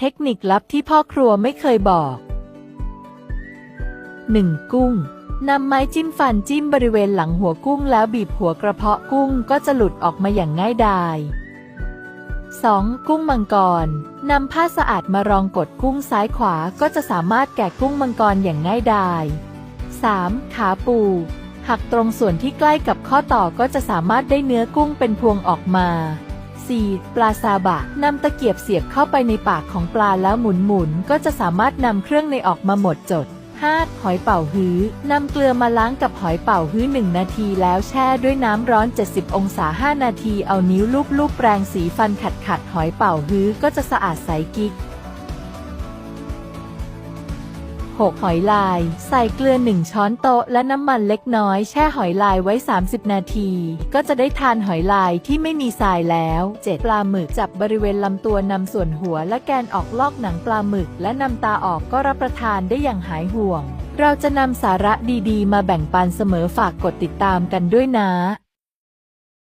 เทคนิคลับที่พ่อครัวไม่เคยบอก 1. กุ้งนำไม้จิ้มฟันจิ้มบริเวณหลังหัวกุ้งแล้วบีบหัวกระเพาะกุ้งก็จะหลุดออกมาอย่างง่ายดาย 2. กุ้งมังกรนำผ้าสะอาดมารองกดกุ้งซ้ายขวาก็จะสามารถแกะกุ้งมังกรอย่างง่ายดาย 3. ขาปูหักตรงส่วนที่ใกล้กับข้อต่อก็จะสามารถได้เนื้อกุ้งเป็นพวงออกมา 4. ปลาซาบะนำตะเกียบเสียบเข้าไปในปากของปลาแล้วหมุนๆก็จะสามารถนำเครื่องในออกมาหมดจด 5. หอยเป่าฮื้อนำเกลือมาล้างกับหอยเป่าฮื้อ 1 นาทีแล้วแช่ด้วยน้ำร้อน 70 องศา 5 นาที เอานิ้วลูบๆแปรงสีฟันขัดขัดๆหอยเป่าฮื้อก็จะสะอาดใสกิ๊ก 6. หอยลาย ใส่เกลือ 1 ช้อนโต๊ะและน้ำมันเล็กน้อยแช่หอยลายไว้ 30 นาที ก็จะได้ทานหอยลายที่ไม่มีทรายแล้ว 7. ปลาหมึกจับบริเวณลำตัวนำส่วนหัวและแกนออกลอกหนังปลาหมึก และนำตาออกก็รับประทานได้อย่างหายห่วง เราจะนำสาระดีๆ มาแบ่งปันเสมอฝากกดติดตามกันด้วยนะ